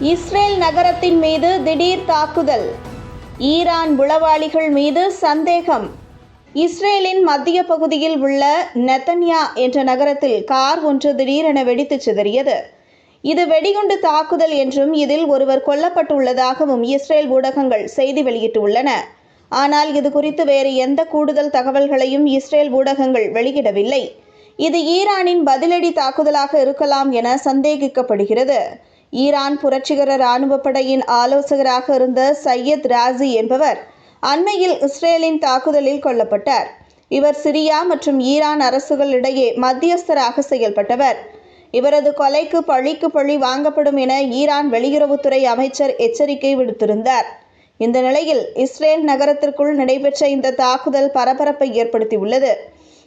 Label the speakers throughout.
Speaker 1: Israel நகரத்தின் மீது திடீர் தாக்குதல். ஈரான் உளவாளிகள் மீது சந்தேகம். இஸ்ரேலின் மத்திய பகுதியில் உள்ள நெத்தன்யா என்ற நகரத்தில் கார் ஒன்று திடீரென வெடித்து சிதறியது. இது வெடிகுண்டு தாக்குதல் என்றும் இதில் ஒருவர் கொல்லப்பட்டுள்ளதாகவும் இஸ்ரேல் ஊடகங்கள் செய்தி வெளியிட்டுள்ளன. ஆனால் இது குறித்து வேறு எந்த கூடுதல் தகவல்களையும் இஸ்ரேல் ஊடகங்கள் வெளியிடவில்லை. இது ஈரானின் பதிலடி தாக்குதலாக இருக்கலாம் என சந்தேகிக்கப்படுகிறது. ஈரான் புரட்சிகர இராணுவ படையின் ஆலோசகராக இருந்த சையத் ராசி என்பவர் அண்மையில் இஸ்ரேலின் தாக்குதலில் கொல்லப்பட்டார். இவர் சிரியா மற்றும் ஈரான் அரசுகளிடையே மத்தியஸ்தராக செயல்பட்டவர். இவரது கொலைக்கு பழிக்கு பழி வாங்கப்படும் என ஈரான் வெளியுறவுத்துறை அமைச்சர் எச்சரிக்கை விடுத்திருந்தார். இந்த நிலையில் இஸ்ரேல் நகரத்திற்குள் நடைபெற்ற இந்த தாக்குதல் பரபரப்பை ஏற்படுத்தியுள்ளது.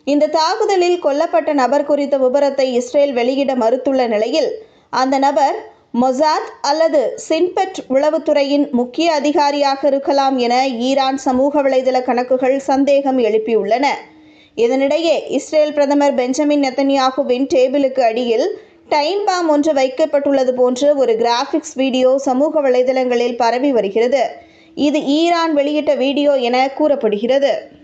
Speaker 1: இந்த தாக்குதலில் கொல்லப்பட்ட நபர் குறித்த விபரத்தை இஸ்ரேல் வெளியிட மறுத்துள்ள நிலையில் அந்த நபர் மொசாத் அல்லது சின்பெட் உளவுத்துறையின் முக்கிய அதிகாரியாக இருக்கலாம் என ஈரான் சமூக வலைதள கணக்குகள் சந்தேகம் எழுப்பியுள்ளன. இதனிடையே இஸ்ரேல் பிரதமர் பெஞ்சமின் நெத்தன்யாகுவின் டேபிளுக்கு அடியில் டைம் பாம் ஒன்று வைக்கப்பட்டுள்ளது போன்று ஒரு கிராபிக்ஸ் வீடியோ சமூக வலைதளங்களில் பரவி வருகிறது. இது ஈரான் வெளியிட்ட வீடியோ என கூறப்படுகிறது.